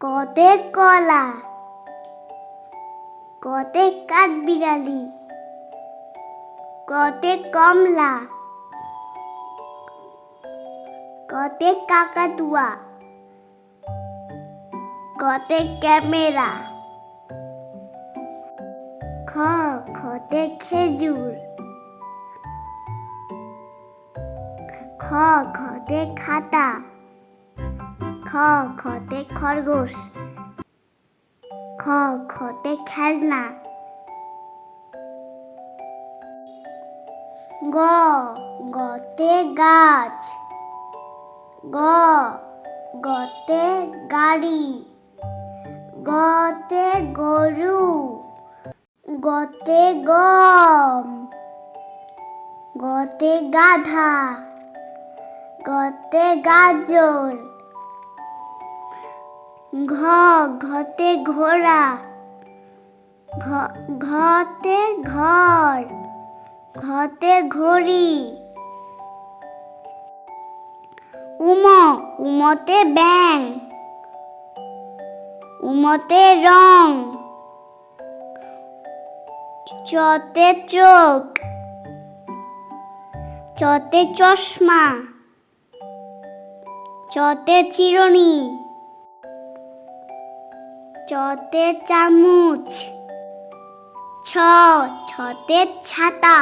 কতে কলা কতে কাঠ বিড়ালি কতে কমলা কতে কাকাতুয়া কতে ক্যামেরা, খ খতে খেজুর, খ খতে খাতা। খ খতে খরগোশ। খ খতে খেলনা। গ গতে গাছ। গ গতে গাড়ি। গতে গরু। গতে গম। গতে গাধা। গতে গাজর। ঘ, ঘতে ঘোড়া। ঘ, ঘতে ঘর। ঘতে ঘড়ি। উম, উমতে ব্যাং উমতে রং। চতে চোখ। চতে চশমা। চতে চিরুনি। চতে চামচ ছ ছতে ছাতা।